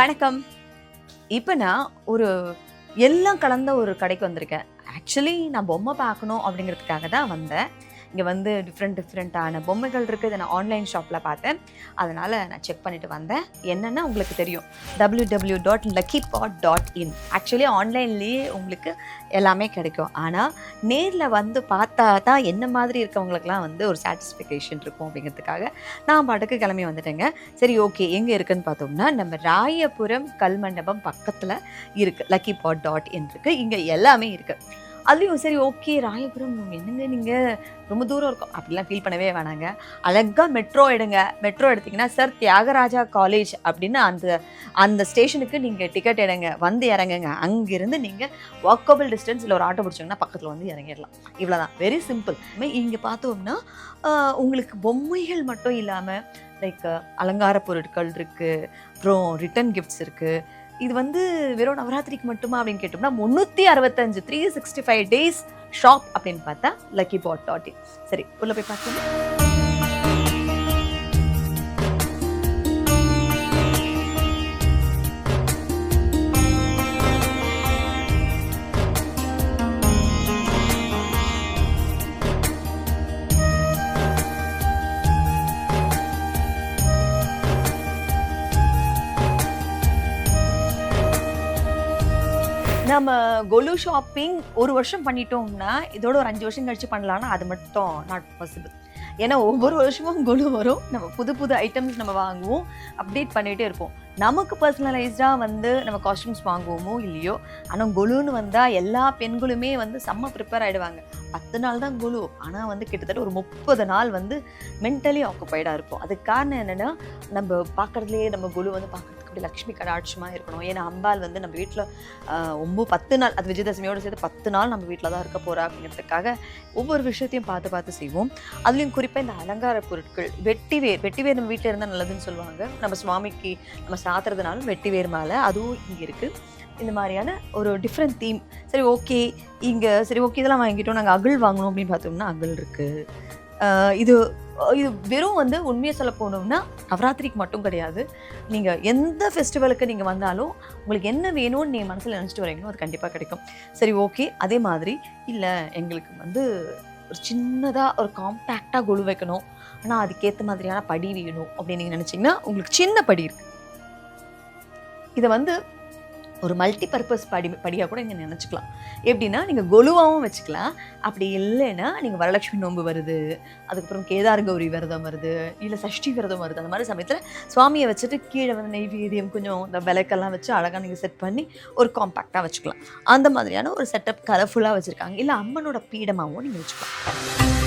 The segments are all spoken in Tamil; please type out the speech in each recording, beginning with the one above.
வணக்கம். இப்போ நான் ஒரு எல்லாம் கலந்த ஒரு கடைக்கு வந்திருக்கேன். ஆக்சுவலி நான் பொம்மை பார்க்கணும் அப்படிங்கிறதுக்காக தான் வந்தேன். இங்கே வந்து டிஃப்ரெண்ட் டிஃப்ரெண்ட்டான பொம்மைகள் இருக்குது நான் ஆன்லைன் ஷாப்பில் பார்த்தேன். அதனால் நான் செக் பண்ணிட்டு வந்தேன். என்னென்னா உங்களுக்கு தெரியும். W W dot lucky pot dot in actually ஆன்லைன்லேயே உங்களுக்கு எல்லாமே கிடைக்கும். ஆனால் நேரில் வந்து பார்த்தா தான் என்ன மாதிரி இருக்கவங்களுக்குலாம் வந்து ஒரு சாட்டிஸ்ஃபிகேஷன் இருக்கும் அப்படிங்கிறதுக்காக நான் பாட்டுக்கு கிளம்பி வந்துட்டேங்க. சரி ஓகே எங்கே இருக்குன்னு பார்த்தோம்னா நம்ம ராயபுரம் கல்மண்டபம் பக்கத்தில் இருக்குது லக்கி பாட் டாட் இன் இருக்குது இங்கே எல்லாமே இருக்குது அதுலேயும் சரி ஓகே ராயபுரம் என்னங்க நீங்கள் ரொம்ப தூரம் இருக்கும். அப்படிலாம் ஃபீல் பண்ணவே வேணாங்க. அழகாக மெட்ரோ எடுங்க. மெட்ரோ எடுத்திங்கன்னா சார் தியாகராஜா காலேஜ் அப்படின்னு அந்த அந்த ஸ்டேஷனுக்கு நீங்கள் டிக்கெட் எடுங்க. வந்து இறங்குங்க. அங்கேருந்து நீங்கள் வாக்கபிள் டிஸ்டன்ஸில் ஒரு ஆட்டோ பிடிச்சிங்கன்னா பக்கத்தில் வந்து இறங்கிடலாம். இவ்வளோதான் வெரி சிம்பிள் இங்கே பார்த்தோம்னா உங்களுக்கு பொம்மைகள் மட்டும் இல்லாமல் லைக் அலங்கார பொருட்கள் இருக்குது அப்புறம் ரிட்டன் கிஃப்ட்ஸ் இருக்குது இது வந்து வெறும் நவராத்திரிக்கு மட்டுமா அப்படின்னு கேட்டோம்னா முந்நூற்றி அறுபத்தஞ்சு three sixty five days shop அப்படின்னு பார்த்தா லக்கி பாட் டாட் இன் சரி உள்ள போய் பார்க்கலாம் நம்ம கொலு ஷாப்பிங் ஒரு வருஷம் பண்ணிட்டோம்னா இதோட ஒரு அஞ்சு வருஷம் கழிச்சு பண்ணலாம்னா அது மட்டும் நாட் பாசிபிள் ஏன்னா ஒவ்வொரு வருஷமும் கொலு வரும். நம்ம புது புது ஐட்டம்ஸ் நம்ம வாங்குவோம். அப்டேட் பண்ணிகிட்டே இருப்போம். நமக்கு பர்சனலைஸ்டாக வந்து நம்ம காஸ்டியூம்ஸ் வாங்குவோமோ இல்லையோ ஆனால் கொலுன்னு வந்தால் எல்லா பெண்களுமே வந்து செம்ம ப்ரிப்பேர் ஆகிடுவாங்க பத்து நாள் தான் கொலு ஆனால் வந்து கிட்டத்தட்ட ஒரு முப்பது நாள் வந்து மென்டலி ஆக்குப்பைடாக இருப்போம். அதுக்கு காரணம் என்னென்னா நம்ம பார்க்குறதுலேயே நம்ம கொலு வந்து பார்க்குறதுக்கு அப்படி லக்ஷ்மி கடாட்சமாக இருக்கணும். ஏன்னா அம்பாள் வந்து நம்ம வீட்டில் ரொம்ப பத்து நாள் அது விஜயதசமியோடு சேர்த்து பத்து நாள் நம்ம வீட்டில் தான் இருக்க போகிறா அப்படிங்கிறதுக்காக ஒவ்வொரு விஷயத்தையும் பார்த்து பார்த்து செய்வோம். அதுலேயும் குறிப்பாக இந்த அலங்கார பொருட்கள் வெட்டிவேர் வெட்டிவேர் நம்ம வீட்டில் இருந்தால் நல்லதுன்னு சொல்லுவாங்க. நம்ம சுவாமிக்கு நம்ம சாத்துறதுனாலும் வெட்டிவேர் மேலே அதுவும் இங்கே இருக்குது இந்த மாதிரியான ஒரு டிஃப்ரெண்ட் தீம் சரி ஓகே இங்கே சரி ஓகே இதெல்லாம் வாங்கிட்டோம் நாங்கள் அகல் வாங்கணும் அப்படின்னு பார்த்தோம்னா அகல் இருக்குது இது இது வெறும் வந்து உண்மையை சொல்ல போனோம்னா நவராத்திரிக்கு மட்டும் கிடையாது. நீங்கள் எந்த ஃபெஸ்டிவலுக்கு நீங்கள் வந்தாலும் உங்களுக்கு என்ன வேணும்னு நீங்கள் மனசில் நினச்சிட்டு வரீங்களோ அது கண்டிப்பாக கிடைக்கும். சரி ஓகே அதே மாதிரி இல்லை எங்களுக்கு வந்து ஒரு சின்னதாக ஒரு காம்பேக்டாக குழு வைக்கணும். ஆனால் அதுக்கேற்ற மாதிரியான படி வேணும் அப்படின்னு நீங்கள் நினச்சிங்கன்னா உங்களுக்கு சின்ன படி இருக்குது இதை வந்து ஒரு மல்டி பர்பஸ் படி படியாக கூட நீங்கள் நினச்சிக்கலாம். எப்படின்னா நீங்கள் கொலுவாகவும் வச்சுக்கலாம். அப்படி இல்லைன்னா நீங்கள் வரலட்சுமி நோன்பு வருது அதுக்கப்புறம் கேதார் கௌரி விரதம் வருது இல்லை சஷ்டி விரதம் வருது அந்த மாதிரி சமயத்தில் சுவாமியை வச்சுட்டு கீழே வந்து நெய்வேதியம் கொஞ்சம் இந்த விளக்கெல்லாம் வச்சு அழகாக நீங்கள் செட் பண்ணி ஒரு காம்பாக்டாக வச்சுக்கலாம். அந்த மாதிரியான ஒரு செட்டப் கலர்ஃபுல்லாக வச்சுருக்காங்க. இல்லை அம்மனோட பீடமாகவும் நீங்கள் வச்சுக்கலாம்.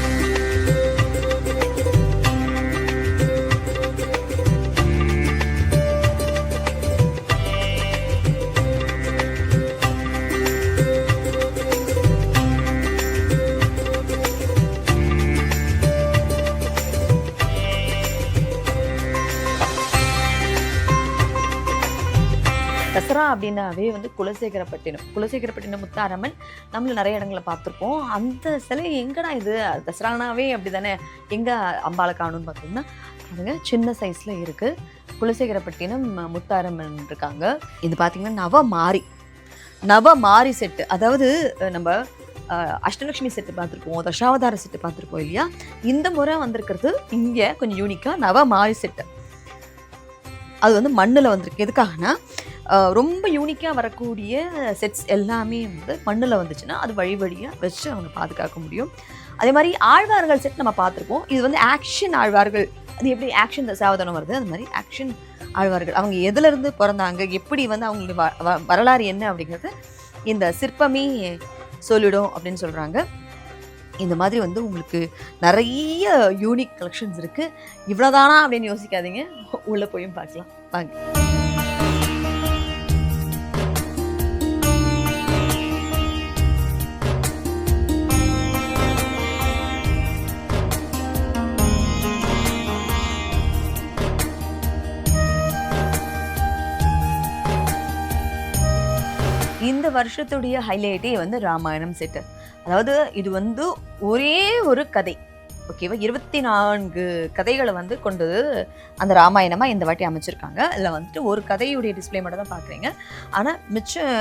தசரா அப்படின்னாவே வந்து குலசேகரப்பட்டினம். குலசேகரப்பட்டினம் முத்தாரம்மன் நம்மள நிறைய இடங்களை பார்த்துருப்போம். அந்த சிலை எங்கடா இது? தசரானாவே அப்படி தானே எங்கே அம்பாளை காணும்னு பார்த்தோம்னா அதுங்க சின்ன சைஸில் இருக்குது குலசேகரப்பட்டினம் முத்தாரம்மன் இருக்காங்க. இது பார்த்தீங்கன்னா நவ மாரி நவ மாரி செட்டு அதாவது நம்ம அஹ், அஷ்டலட்சுமி செட்டு பார்த்துருப்போம். தசாவதார செட்டு பார்த்துருப்போம் இல்லையா? இந்த முறை வந்திருக்கிறது இங்கே கொஞ்சம் யூனிக்காக நவ மாரி செட்டு அது வந்து மண்ணில் வந்திருக்கு. எதுக்காகனா ரொம்ப யூனிக்காக வரக்கூடிய செட்ஸ் எல்லாமே வந்து மண்ணில் வந்துச்சுன்னா அது வழி வழியாக வச்சு அவங்க பாதுகாக்க முடியும். அதே மாதிரி ஆழ்வார்கள் செட் நம்ம பார்த்துருப்போம். இது வந்து ஆக்ஷன் ஆழ்வார்கள். அது எப்படி ஆக்ஷன் சாவதானம் வருது? அது மாதிரி ஆக்ஷன் ஆழ்வார்கள். அவங்க எதுலேருந்து பிறந்தாங்க? எப்படி வந்து அவங்களுடைய வ- வ- வரலாறு என்ன அப்படிங்கிறது இந்த சிற்பமே சொல்லிடும் அப்படின்னு சொல்கிறாங்க இந்த மாதிரி வந்து உங்களுக்கு நிறைய யூனிக் கலெக்ஷன்ஸ் இருக்குது இவ்வளோதானா அப்படின்னு யோசிக்காதீங்க. உள்ளே போயும் பார்க்கலாம். வாங்க. இந்த வருஷத்துடைய ஹைலைட்டே வந்து ராமாயணம் செட்டு அதாவது இது வந்து ஒரே ஒரு கதை. ஓகேவா இருபத்தி நான்கு கதைகளை வந்து கொண்டு அந்த ராமாயணமாக இந்த வாட்டி அமைச்சிருக்காங்க. அதில் வந்துட்டு ஒரு கதையுடைய டிஸ்ப்ளே மட்டும் தான் பார்க்குறீங்க ஆனால் மிச்சம்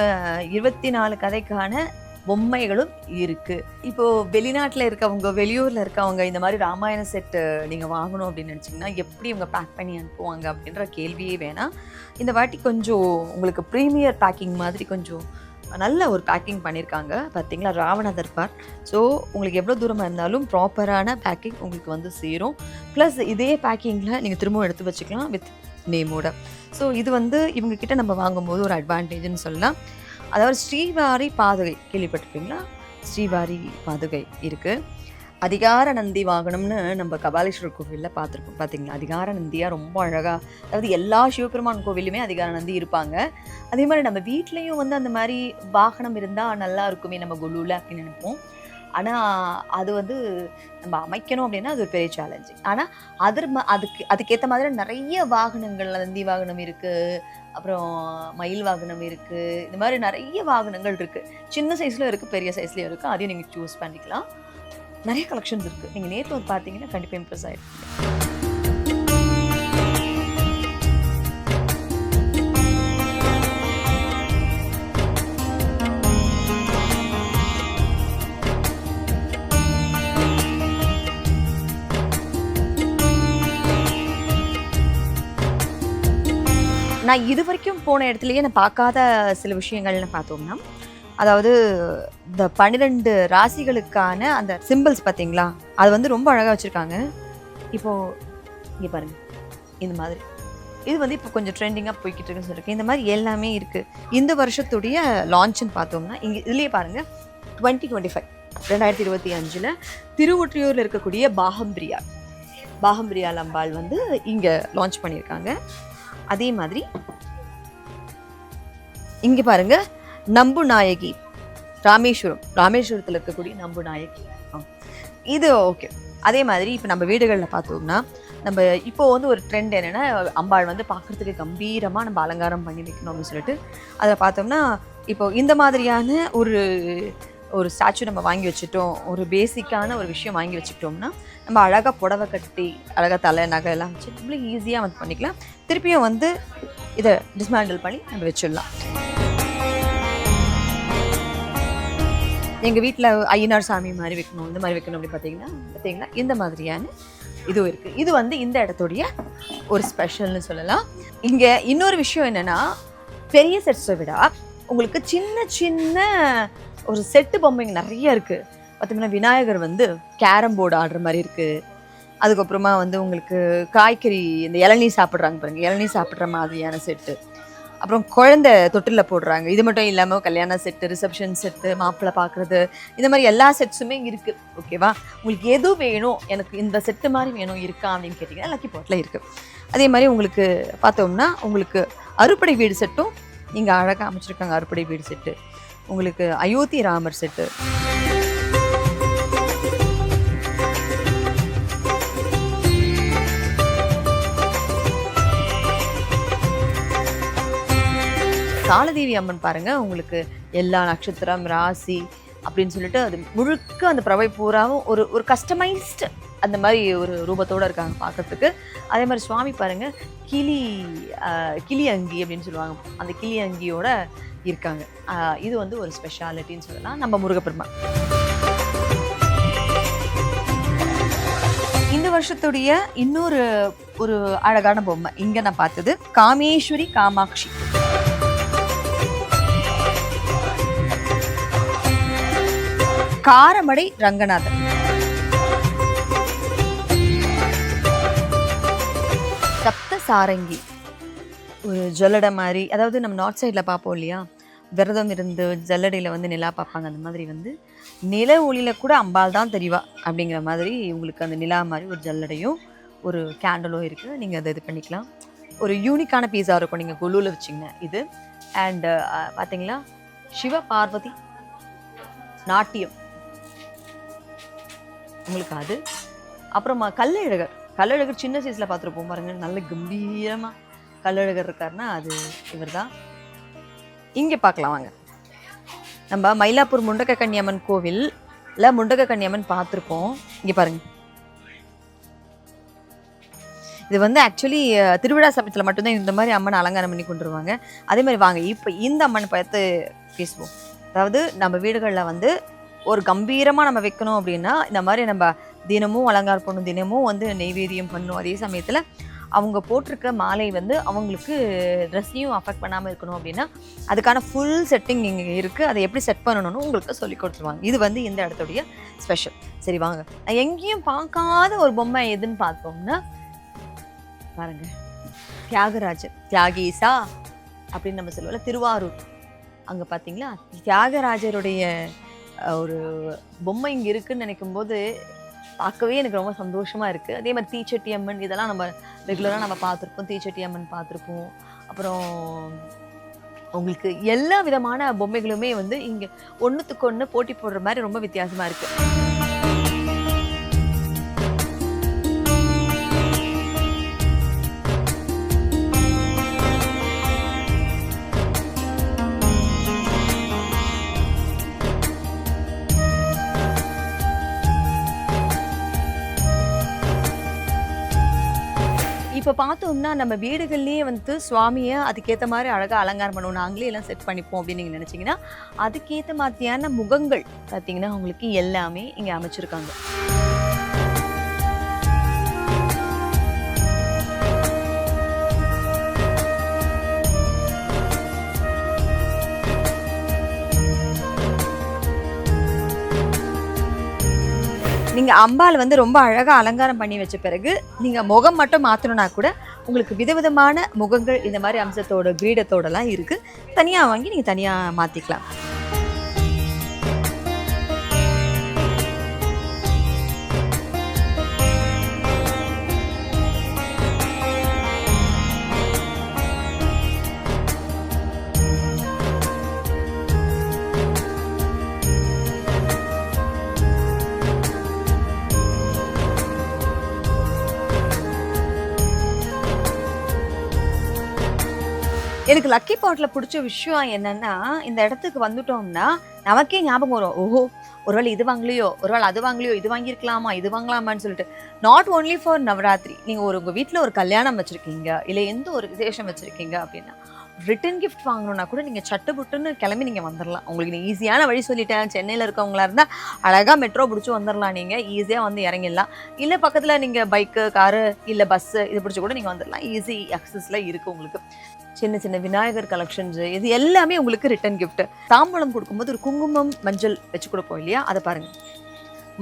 இருபத்தி நாலு கதைக்கான பொம்மைகளும் இருக்குது இப்போது வெளிநாட்டில் இருக்கவங்க வெளியூரில் இருக்கவங்க இந்த மாதிரி ராமாயண செட்டு நீங்கள் வாங்கணும் அப்படின்னு நினச்சிங்கன்னா எப்படி இவங்க பேக் பண்ணி அனுப்புவாங்க அப்படின்ற கேள்வியே வேணாம். இந்த வாட்டி கொஞ்சம் உங்களுக்கு ப்ரீமியர் பேக்கிங் மாதிரி கொஞ்சம் நல்ல ஒரு பேக்கிங் பண்ணியிருக்காங்க பார்த்தீங்களா ராவண தர்பார் ஸோ உங்களுக்கு எவ்வளோ தூரமாக இருந்தாலும் ப்ராப்பரான பேக்கிங் உங்களுக்கு வந்து சேரும். ப்ளஸ் இதே பேக்கிங்கில் நீங்கள் திரும்பவும் எடுத்து வச்சுக்கலாம் வித் நேமோட ஸோ இது வந்து இவங்க கிட்ட நம்ம வாங்கும்போது ஒரு அட்வான்டேஜ்னு சொல்லலாம். அதாவது ஸ்ரீவாரி பாதுகை கேள்விப்பட்டிருப்பீங்களா? ஸ்ரீவாரி பாதுகை இருக்குது அதிகார நந்தி வாகனம்னு நம்ம கபாலீஸ்வரர் கோவிலில் பார்த்துருக்கோம். பார்த்தீங்களா அதிகார நந்தியாக ரொம்ப அழகாக அதாவது எல்லா சிவபெருமான் கோவிலுமே அதிகார நந்தி இருப்பாங்க. அதே மாதிரி நம்ம வீட்லேயும் வந்து அந்த மாதிரி வாகனம் இருந்தால் நல்லா இருக்குமே நம்ம குழுவில் அப்படின்னு நினைப்போம். ஆனால் அது வந்து நம்ம அமைக்கணும் அப்படின்னா அது ஒரு பெரிய சேலஞ்சு ஆனால் அதர் ம அதுக்கு அதுக்கேற்ற மாதிரி நிறைய வாகனங்கள் நந்தி வாகனம் இருக்குது அப்புறம் மயில் வாகனம் இருக்குது இந்த மாதிரி நிறைய வாகனங்கள் இருக்குது சின்ன சைஸ்லையும் இருக்குது பெரிய சைஸ்லையும் இருக்குது அதையும் நீங்கள் சூஸ் பண்ணிக்கலாம். நிறைய கலெக்ஷன்ஸ் இருக்குது நீங்கள் நேற்று வந்து பார்த்தீங்கன்னா கண்டிப்பாக இம்ப்ரெஸ் ஆகிடும் நான் இது வரைக்கும் போன இடத்துலயே நான் பார்க்காத சில விஷயங்கள்னு பார்த்தோம்னா அதாவது இந்த பன்னிரெண்டு ராசிகளுக்கான அந்த சிம்பிள்ஸ் பார்த்தீங்களா? அது வந்து ரொம்ப அழகாக வச்சுருக்காங்க. இப்போது இங்கே பாருங்க. இந்த மாதிரி. இது வந்து இப்போ கொஞ்சம் ட்ரெண்டிங்காக போய்கிட்டு இருக்குன்னு சொல்லியிருக்கேன் இந்த மாதிரி எல்லாமே இருக்குது இந்த வருஷத்துடைய லான்ச்சுன்னு பார்த்தோம்னா இங்கே இதுலேயே பாருங்கள் டுவெண்ட்டி டுவெண்ட்டி ஃபைவ் ரெண்டாயிரத்தி இருபத்தி அஞ்சில் திருவொற்றியூரில் இருக்கக்கூடிய பாகம்பிரியா. பாகம்பிரியா லம்பாள் வந்து இங்கே லான்ச் பண்ணியிருக்காங்க. அதே மாதிரி இங்கே பாருங்கள் நம்பு நாயகி ராமேஸ்வரம் ராமேஸ்வரத்தில் இருக்கக்கூடிய நம்பு நாயகி இது ஓகே அதே மாதிரி இப்போ நம்ம வீடுகளில் பார்த்தோம்னா நம்ம இப்போ வந்து ஒரு ட்ரெண்ட் என்னென்னா அம்பாள் வந்து பார்க்குறதுக்கு கம்பீரமாக நம்ம அலங்காரம் பண்ணி வைக்கணும் அப்படின்னு சொல்லிட்டு அதில் பார்த்தோம்னா இப்போ இந்த மாதிரியான ஒரு ஒரு ஸ்டாச்சு நம்ம வாங்கி வச்சுட்டோம் ஒரு பேசிக்கான ஒரு விஷயம் வாங்கி வச்சுக்கிட்டோம்னா நம்ம அழகாக புடவை கட்டி அழகாக தலை நகை எல்லாம் வச்சு நம்மளும் ஈஸியாக வந்து பண்ணிக்கலாம். திருப்பியும் வந்து இதை டிஸ்மேண்டில் பண்ணி நம்ம வச்சிடலாம். எங்கள் வீட்டில் ஐயனார் சாமி மாதிரி வைக்கணும் இந்த மாதிரி வைக்கணும் அப்படின்னு பார்த்தீங்கன்னா பார்த்தீங்கன்னா இந்த மாதிரியான இதுவும் இருக்குது இது வந்து இந்த இடத்துடைய ஒரு ஸ்பெஷல்னு சொல்லலாம். இங்கே இன்னொரு விஷயம் என்னென்னா பெரிய செட்ஸை விட உங்களுக்கு சின்ன சின்ன ஒரு செட்டு பொம்மைங்க நிறைய இருக்குது பார்த்தோம்னா விநாயகர் வந்து கேரம் போர்டு ஆடுற மாதிரி இருக்குது அதுக்கப்புறமா வந்து உங்களுக்கு காய்கறி இந்த இளநீ சாப்பிட்றாங்க பாருங்கள் இளநீ சாப்பிட்ற மாதிரியான செட்டு அப்புறம் குழந்தை தொட்டிலில் போடுறாங்க. இது மட்டும் இல்லாமல் கல்யாண செட்டு ரிசப்ஷன் செட்டு மாப்பிள்ளை பார்க்குறது இந்த மாதிரி எல்லா செட்ஸுமே இருக்குது ஓகேவா உங்களுக்கு எது வேணும்? எனக்கு இந்த செட்டு மாதிரி வேணும் இருக்கா? அப்படின்னு கேட்டிங்கன்னா லக்கி பாட்டில் இருக்குது அதே மாதிரி உங்களுக்கு பார்த்தோம்னா உங்களுக்கு அறுப்படை வீடு செட்டும் இங்கே அழகாக அமைச்சிருக்காங்க. அறுப்படை வீடு செட்டு உங்களுக்கு அயோத்தி ராமர் செட்டு காலதேவி அம்மன் பாருங்க உங்களுக்கு எல்லா நட்சத்திரம் ராசி அப்படின்னு சொல்லிட்டு அது முழுக்க அந்த பிரபை பூராவும் ஒரு ஒரு கஸ்டமைஸ்டு அந்த மாதிரி ஒரு ரூபத்தோடு இருக்காங்க பார்க்கறதுக்கு. அதே மாதிரி சுவாமி பாருங்க கிளி கிளி அங்கி அப்படின்னு சொல்லுவாங்க. அந்த கிளி அங்கியோட இருக்காங்க. இது வந்து ஒரு ஸ்பெஷாலிட்டின்னு சொல்லலாம். நம்ம முருகப்பெருமான். இந்த வருஷத்துடைய இன்னொரு ஒரு அழகான பொம்மை இங்கே நான் பார்த்தது காமேஸ்வரி காமாட்சி. காரமடை ரங்கநாதன். சப்த சாரங்கி ஒரு ஜல்லடை மாதிரி அதாவது நம்ம நார்த் சைடில் பார்ப்போம் இல்லையா? விரதம் இருந்து ஜல்லடையில் வந்து நிலா பார்ப்பாங்க. அந்த மாதிரி வந்து நில ஒளியில் கூட அம்பாள் தான் தெரிவா அப்படிங்கிற மாதிரி உங்களுக்கு அந்த நிலா மாதிரி ஒரு ஜல்லடையும் ஒரு கேண்டலும் இருக்குது நீங்கள் அதை இது பண்ணிக்கலாம். ஒரு யூனிக்கான பீஸாக இருக்கும் நீங்கள் குழுவில் வச்சிங்க இது. அண்டு பார்த்தீங்களா சிவ பார்வதி நாட்டியம். உங்களுக்கு அது. அப்புறமா கல்லழகர். கல்லழகர் சின்ன சைஸில் பார்த்துருப்போம் பாருங்க. நல்ல கம்பீரமாக கல்லழகர் இருக்காருன்னா அது இவர் தான் இங்கே பார்க்கலாம் வாங்க. நம்ம மயிலாப்பூர் முண்டக்க கன்னியம்மன் கோவிலில் முண்டக்க கன்னியம்மன் பார்த்துருப்போம் இங்கே பாருங்க. இது வந்து ஆக்சுவலி திருவிழா சமயத்தில் மட்டும்தான் இந்த மாதிரி அம்மன் அலங்காரம் பண்ணி கொண்டு வருவாங்க. அதே மாதிரி வாங்க இப்போ இந்த அம்மன் பார்த்து பேசுவோம். அதாவது நம்ம வீடுகளில் வந்து ஒரு கம்பீரமாக நம்ம வைக்கணும் அப்படின்னா இந்த மாதிரி நம்ம தினமும் அலங்கார பண்ணணும் தினமும் வந்து நெய்வேதியம் பண்ணும் அதே சமயத்தில் அவங்க போட்டிருக்க மாலை வந்து அவங்களுக்கு ட்ரெஸ்ஸையும் அஃபெக்ட் பண்ணாமல் இருக்கணும் அப்படின்னா அதுக்கான ஃபுல் செட்டிங் இங்கே இருக்குது அதை எப்படி செட் பண்ணணும்னு உங்களுக்கு சொல்லி கொடுத்துருவாங்க. இது வந்து இந்த இடத்துடைய ஸ்பெஷல் சரி வாங்க. நான் எங்கேயும் பார்க்காத ஒரு பொம்மை எதுன்னு பார்த்தோம்னா பாருங்க. தியாகராஜர் தியாகேசா அப்படின்னு நம்ம சொல்லுவோம்ல திருவாரூர். அங்கே பார்த்தீங்களா? தியாகராஜருடைய ஒரு பொம்மை இங்கே இருக்குன்னு நினைக்கும் போது பார்க்கவே எனக்கு ரொம்ப சந்தோஷமாக இருக்குது அதே மாதிரி தீச்சட்டி அம்மன் இதெல்லாம் நம்ம ரெகுலராக நம்ம பார்த்துருப்போம். தீச்சட்டி அம்மன் பார்த்துருப்போம். அப்புறம் உங்களுக்கு எல்லா விதமான பொம்மைகளுமே வந்து இங்கே ஒன்றுத்துக்கு ஒன்று போட்டி போடுற மாதிரி ரொம்ப வித்தியாசமாக இருக்குது இப்போ பார்த்தோம்னா நம்ம வீடுகள்லேயே வந்து சுவாமியை அதுக்கேற்ற மாதிரி அழகாக அலங்காரம் பண்ணுவோம். நாங்களே எல்லாம் செட் பண்ணிப்போம் அப்படின்னு நீங்கள் நினச்சிங்கன்னா அதுக்கேற்ற மாதிரியான முகங்கள் பார்த்தீங்கன்னா உங்களுக்கு எல்லாமே இங்கே அமைச்சிருக்காங்க. நீங்கள் அம்பாள் வந்து ரொம்ப அழகாக அலங்காரம் பண்ணி வச்ச பிறகு நீங்கள் முகம் மட்டும் மாற்றணும்னா கூட உங்களுக்கு விதவிதமான முகங்கள் இந்த மாதிரி அம்சத்தோட கிரீடத்தோடலாம் இருக்குது தனியாக வாங்கி நீங்கள் தனியாக மாற்றிக்கலாம் எனக்கு லக்கி பாட்டில் பிடிச்ச விஷயம் என்னன்னா இந்த இடத்துக்கு வந்துட்டோம்னா நமக்கே ஞாபகம் வரும். ஓஹோ ஒருவேளை இது வாங்கலையோ ஒருவேளை அது வாங்கலையோ இது வாங்கியிருக்கலாமா இது வாங்கலாமான்னு சொல்லிட்டு. நாட் ஓன்லி ஃபார் நவராத்திரி நீங்கள் ஒரு உங்கள் வீட்டில் ஒரு கல்யாணம் வச்சுருக்கீங்க இல்லை எந்த ஒரு விசேஷம் வச்சுருக்கீங்க அப்படின்னா ரிட்டன் கிஃப்ட் வாங்கணும்னா கூட நீங்கள் சட்டு புட்டுன்னு கிளம்பி நீங்கள் வந்துடலாம் உங்களுக்கு நீ ஈஸியான வழி சொல்லிட்டேன் சென்னையில் இருக்கவங்களா இருந்தால் அழகாக மெட்ரோ பிடிச்சி வந்துடலாம் நீங்கள் ஈஸியாக வந்து இறங்கிடலாம். இல்லை பக்கத்தில் நீங்கள் பைக்கு காரு இல்லை பஸ்ஸு இது பிடிச்சி கூட நீங்கள் வந்துடலாம் ஈஸி அக்சஸில் இருக்குது உங்களுக்கு. சின்ன சின்ன விநாயகர் கலெக்ஷன்ஸ் இது எல்லாமே உங்களுக்கு ரிட்டன் கிஃப்ட் தாம்பூலம் கொடுக்கும்போது ஒரு குங்குமம் மஞ்சள் வச்சு கொடுப்போம் இல்லையா? அதை பாருங்க.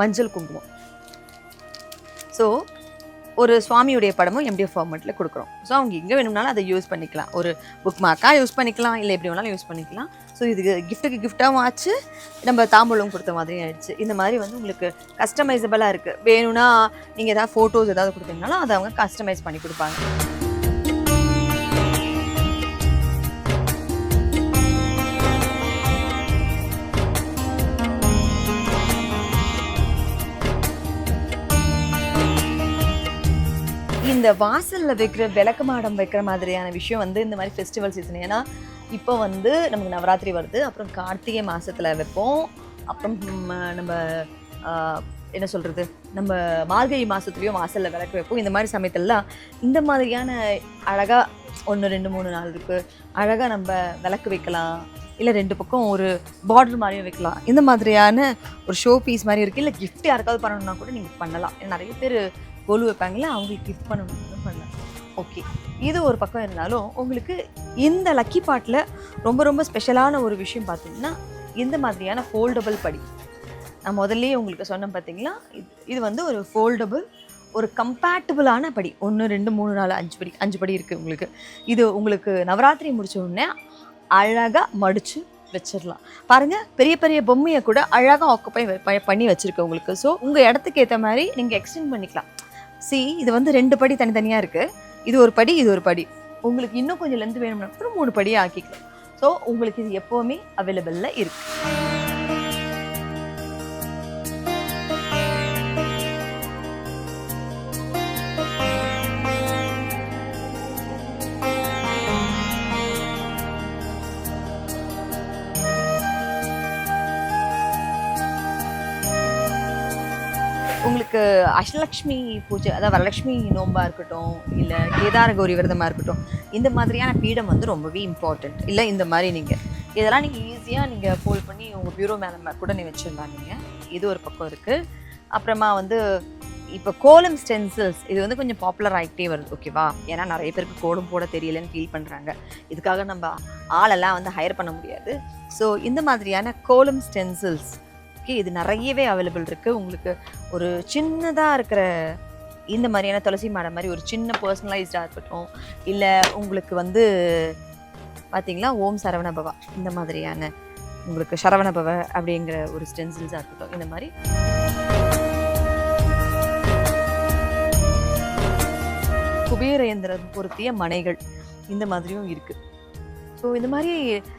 மஞ்சள் குங்குமம். ஸோ ஒரு சுவாமியுடைய படமும் எம்டிஎஃப் ஃபார்மெட்டில் கொடுக்குறோம். ஸோ அவங்க எங்கே வேணும்னாலும் அதை யூஸ் பண்ணிக்கலாம். ஒரு புக் மார்க்காக யூஸ் பண்ணிக்கலாம் இல்லை எப்படி வேணாலும் யூஸ் பண்ணிக்கலாம். ஸோ இதுக்கு கிஃப்ட்டுக்கு கிஃப்ட்டாகவும் ஆச்சு. நம்ம தாம்பூலம் கொடுத்த மாதிரியும் ஆயிடுச்சு. இந்த மாதிரி வந்து உங்களுக்கு கஸ்டமைசபிளாக இருக்குது வேணும்னா நீங்கள் ஏதாவது ஃபோட்டோஸ் ஏதாவது கொடுத்தீங்கனாலும் அதை அவங்க கஸ்டமைஸ் பண்ணி கொடுப்பாங்க. இந்த வாசலில் வைக்கிற விளக்கு மாடம் வைக்கிற மாதிரியான விஷயம் வந்து இந்த மாதிரி ஃபெஸ்டிவல் சீசன் ஏன்னா இப்போ வந்து நமக்கு நவராத்திரி வருது அப்புறம் கார்த்திகை மாதத்தில் வைப்போம் அப்புறம் நம்ம நம்ம என்ன சொல்கிறது நம்ம மார்கழி மாதத்துலேயும் வாசலில் விளக்கு வைப்போம். இந்த மாதிரி சமயத்துலலாம் இந்த மாதிரியான அழகாக ஒன்று ரெண்டு மூணு நாள் இருக்குது அழகாக நம்ம விளக்கு வைக்கலாம். இல்லை ரெண்டு பக்கம் ஒரு பார்டர் மாதிரியும் வைக்கலாம். இந்த மாதிரியான ஒரு ஷோ பீஸ் மாதிரி இருக்குது இல்லை கிஃப்ட் யாருக்காவது பண்ணணும்னா கூட நீங்கள் பண்ணலாம். நிறைய பேர் கொலு வைப்பாங்களே அவங்களுக்கு கிஃப்ட் பண்ணணும்னு பண்ணலாம் ஓகே இது ஒரு பக்கம் இருந்தாலும் உங்களுக்கு இந்த லக்கி பாட்டில் ரொம்ப ரொம்ப ஸ்பெஷலான ஒரு விஷயம் பார்த்தீங்கன்னா இந்த மாதிரியான ஃபோல்டபுள் படி. நான் முதல்லயே உங்களுக்கு சொன்னேன் பார்த்தீங்களா? இது- இது வந்து ஒரு ஃபோல்டபுள் ஒரு கம்பேட்டபிளான படி. ஒன்று ரெண்டு மூணு நாலு அஞ்சு படி அஞ்சு படி இருக்குது உங்களுக்கு. இது உங்களுக்கு நவராத்திரி முடிச்ச உடனே அழகாக மடித்து வச்சிடலாம். பாருங்கள் பெரிய பெரிய பொம்மையை கூட அழகாக ஆக்குப்பை பண்ணி வச்சுருக்கேன் உங்களுக்கு. ஸோ உங்கள் இடத்துக்கு ஏற்ற மாதிரி நீங்கள் எக்ஸ்டெண்ட் பண்ணிக்கலாம். சி இது வந்து ரெண்டு படி தனித்தனியாக இருக்குது இது ஒரு படி இது ஒரு படி. உங்களுக்கு இன்னும் கொஞ்சம் லென்த் வேணும்னா கூட மூணு படியாக ஆக்கிக்கலாம். ஸோ உங்களுக்கு இது எப்போவுமே அவைலபிளில் இருக்குது உங்களுக்கு அஷ்டலக்ஷ்மி பூஜை அதாவது வரலட்சுமி நோம்பாக இருக்கட்டும் இல்லை கேதார கௌரி விரதமாக இருக்கட்டும் இந்த மாதிரியான பீடம் வந்து ரொம்பவே இம்பார்ட்டண்ட் இல்லை இந்த மாதிரி நீங்கள் இதெல்லாம் நீங்கள் ஈஸியாக நீங்கள் ஃபோல்ட் பண்ணி உங்கள் பியூரோ மேலே கூட நீ வச்சுருந்தாங்க இது ஒரு பக்கம் இருக்குது அப்புறமா வந்து இப்போ கோலம் ஸ்டென்சில்ஸ் இது வந்து கொஞ்சம் பாப்புலர் ஆகிட்டே வருது ஓகேவா ஏன்னா நிறைய பேருக்கு கோலம் போட தெரியலன்னு ஃபீல் பண்ணுறாங்க இதுக்காக நம்ம ஆளெல்லாம் வந்து ஹையர் பண்ண முடியாது. ஸோ இந்த மாதிரியான கோலம் ஸ்டென்சில்ஸ் ஓகே இது நிறையவே அவைலபிள் இருக்குது உங்களுக்கு ஒரு சின்னதாக இருக்கிற இந்த மாதிரியான துளசி மாடம் மாதிரி ஒரு சின்ன பர்சனலைஸ்டாக இருக்கட்டும். இல்லை உங்களுக்கு வந்து பார்த்தீங்களா ஓம் சரவணபவா இந்த மாதிரியான உங்களுக்கு சரவணபவ அப்படிங்கிற ஒரு ஸ்டென்சில்ஸாக இருக்கட்டும். இந்த மாதிரி. குபேர இயந்திரம் பொருத்திய மனைகள் இந்த மாதிரியும் இருக்குது ஸோ இந்த மாதிரி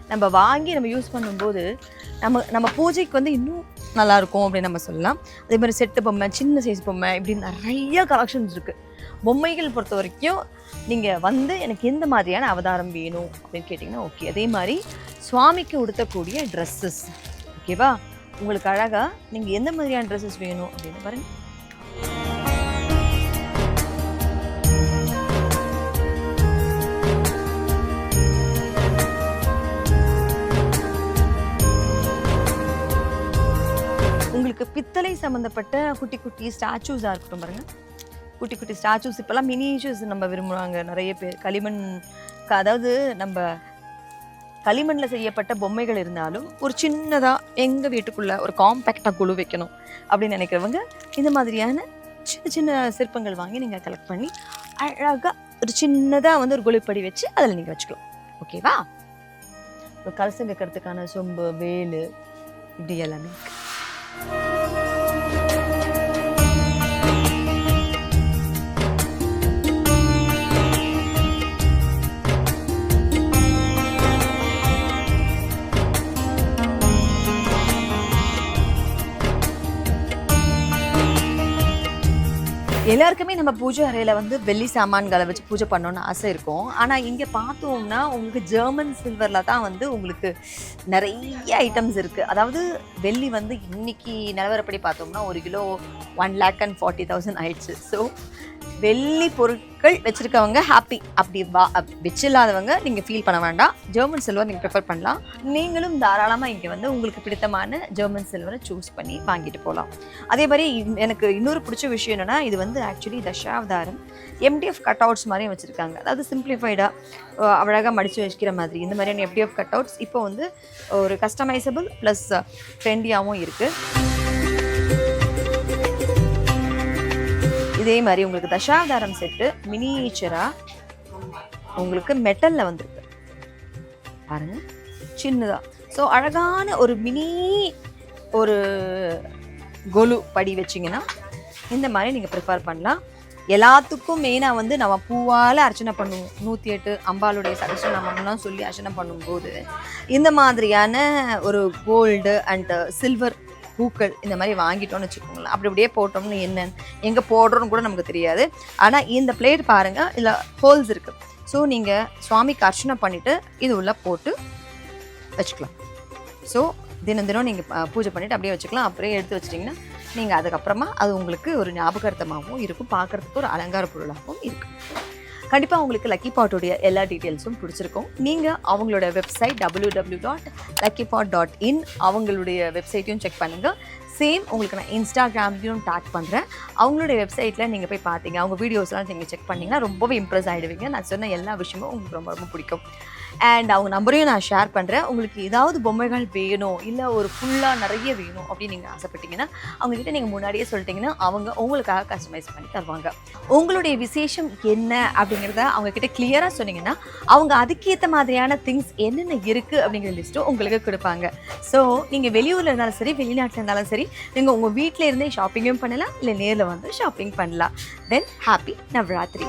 நம்ம வாங்கி நம்ம யூஸ் பண்ணும்போது நம்ம நம்ம பூஜைக்கு வந்து இன்னும் நல்லாயிருக்கும் அப்படின்னு நம்ம சொல்லலாம். அதே மாதிரி செட்டு பொம்மை சின்ன சைஸ் பொம்மை இப்படி நிறைய கலெக்ஷன்ஸ் இருக்குது பொம்மைகள் பொறுத்த வரைக்கும் நீங்கள் வந்து எனக்கு எந்த மாதிரியான அவதாரம் வேணும் அப்படின்னு கேட்டிங்கன்னா ஓகே அதே மாதிரி சுவாமிக்கு உடுத்தக்கூடிய ட்ரெஸ்ஸஸ் ஓகேவா உங்களுக்கு அழகாக நீங்கள் எந்த மாதிரியான ட்ரெஸ்ஸஸ் வேணும் அப்படின்னு பாருங்கள் உங்களுக்கு பித்தளை சம்மந்தப்பட்ட குட்டி குட்டி ஸ்டாச்சூஸாக இருக்கட்டும் பாருங்கள் குட்டி குட்டி ஸ்டாச்சூஸ் இப்போல்லாம் மினியேச்சர்ஸ் நம்ம விரும்புகிறாங்க நிறைய பேர் களிமண் அதாவது நம்ம களிமண்ணில் செய்யப்பட்ட பொம்மைகள் இருந்தாலும் ஒரு சின்னதாக எங்கள் வீட்டுக்குள்ளே ஒரு காம்பேக்டாக குழு வைக்கணும் அப்படின்னு நினைக்கிறவங்க இந்த மாதிரியான சின்ன சின்ன சிற்பங்கள் வாங்கி நீங்கள் கலெக்ட் பண்ணி அழகாக ஒரு சின்னதாக வந்து ஒரு குழிப்படி வச்சு அதில் நீங்கள் வச்சுக்கலாம். ஓகேவா இப்போ கலசம் வைக்கிறதுக்கான சொம்பு வேலு இப்படி எல்லாமே எல்லாருக்குமே நம்ம பூஜை அறையில் வந்து வெள்ளி சாமான்களை வச்சு பூஜை பண்ணணும்னு ஆசை இருக்கும். ஆனால் இங்கே பார்த்தோம்னா உங்களுக்கு ஜெர்மன் சில்வரில் தான் வந்து உங்களுக்கு நிறைய ஐட்டம்ஸ் இருக்குது அதாவது வெள்ளி வந்து இன்னைக்கு நிலவரப்படி பார்த்தோம்னா ஒரு kilo one lakh and forty thousand ஆயிடுச்சு. ஸோ வெள்ளி பொருட்கள் வச்சுருக்கவங்க ஹாப்பி அப்படி வா அப்- வச்சில்லாதவங்க நீங்கள் ஃபீல் பண்ண வேண்டாம். ஜெர்மன் சில்வர் நீங்கள் ப்ரிஃபர் பண்ணலாம். நீங்களும் தாராளமாக இங்கே வந்து உங்களுக்கு பிடித்தமான ஜெர்மன் சில்வரை சூஸ் பண்ணி வாங்கிட்டு போகலாம் அதே மாதிரி எனக்கு இன்னொரு பிடிச்ச விஷயம் என்னென்னா இது வந்து actually Dasavatharam MDF cut outs மாதிரியும் வச்சுருக்காங்க. அதாவது சிம்பிளிஃபைடாக அழகாக மடித்து வச்சுக்கிற மாதிரி. இந்த மாதிரியான எம்டிஎஃப் கட் அவுட்ஸ் இப்போ வந்து ஒரு கஸ்டமைசபிள் ப்ளஸ் ட்ரெண்டியாகவும் இருக்குது இதே மாதிரி உங்களுக்கு தசாவதாரம் செட்டு மினியேச்சராக உங்களுக்கு மெட்டலில் வந்திருக்கு. பாருங்க. சின்னதாக ஸோ அழகான ஒரு மினி ஒரு கொலு படி வச்சிங்கன்னா இந்த மாதிரி நீங்கள் ப்ரிஃபர் பண்ணலாம் எல்லாத்துக்கும் மெயினாக வந்து நம்ம பூவால் அர்ச்சனை பண்ணுவோம். நூற்றி எட்டு அம்பாளுடைய சகசிரநாமம்லாம் சொல்லி அர்ச்சனை பண்ணும்போது இந்த மாதிரியான ஒரு கோல்டு அண்ட் சில்வர் பூக்கள் இந்த மாதிரி வாங்கிட்டோம்னு வச்சுக்கோங்களேன். அப்படி அப்படியே போட்டோம்னு என்னன்னு எங்கே போடுறோன்னு கூட நமக்கு தெரியாது. ஆனால் இந்த பிளேட் பாருங்கள் இதில் ஹோல்ஸ் இருக்குது ஸோ நீங்கள் சுவாமிக்கு அர்ச்சனை பண்ணிவிட்டு இது உள்ள போட்டு வச்சுக்கலாம். ஸோ தினம் தினம் நீங்கள் பூஜை பண்ணிவிட்டு அப்படியே வச்சுக்கலாம். அப்படியே எடுத்து வச்சிட்டிங்கன்னா நீங்கள் அதுக்கப்புறமா அது உங்களுக்கு ஒரு ஞாபகார்த்தமாகவும் இருக்கும். பார்க்குறதுக்கு ஒரு அலங்கார பொருளாகவும் இருக்கும். கண்டிப்பாக உங்களுக்கு லக்கி பாட்டோடைய எல்லா டீட்டெயில்ஸும் பிடிச்சிருக்கும். நீங்கள் அவங்களோட website W W dot lucky pot dot in அவங்களுடைய வெப்சைட்டையும் செக் பண்ணுங்கள் சேம் உங்களுக்கு நான் இன்ஸ்டாகிராம்லையும் டேக் பண்ணுறேன் அவங்களுடைய வெப்சைட்டில் நீங்கள் போய் பார்த்தீங்க அவங்க வீடியோஸ்லாம் நீங்கள் செக் பண்ணிங்கன்னா ரொம்பவே இம்ப்ரெஸ் ஆகிடுவீங்க நான் சொன்ன எல்லா விஷயமும் உங்களுக்கு ரொம்ப ரொம்ப பிடிக்கும். அண்ட் அவங்க நம்பரையும் நான் ஷேர் பண்ணுறேன் உங்களுக்கு ஏதாவது பொம்மைகள் வேணும் இல்லை ஒரு ஃபுல்லாக நிறைய வேணும் அப்படின்னு நீங்கள் ஆசைப்பட்டீங்கன்னா அவங்ககிட்ட நீங்கள் முன்னாடியே சொல்லிட்டீங்கன்னா அவங்க உங்களுக்காக கஸ்டமைஸ் பண்ணி தருவாங்க. உங்களுடைய விசேஷம் என்ன அப்படிங்கிறத அவங்க கிட்ட கிளியராக சொன்னீங்கன்னா அவங்க அதுக்கேற்ற மாதிரியான திங்ஸ் என்னென்ன இருக்குது அப்படிங்கிற லிஸ்ட்டும் உங்களுக்கு கொடுப்பாங்க. ஸோ நீங்கள் வெளியூரில் இருந்தாலும் சரி வெளிநாட்டில் இருந்தாலும் சரி நீங்கள் உங்கள் வீட்டில் இருந்தே ஷாப்பிங்கும் பண்ணலாம் இல்லை நேரில் வந்து ஷாப்பிங் பண்ணலாம். Then happy Navratri.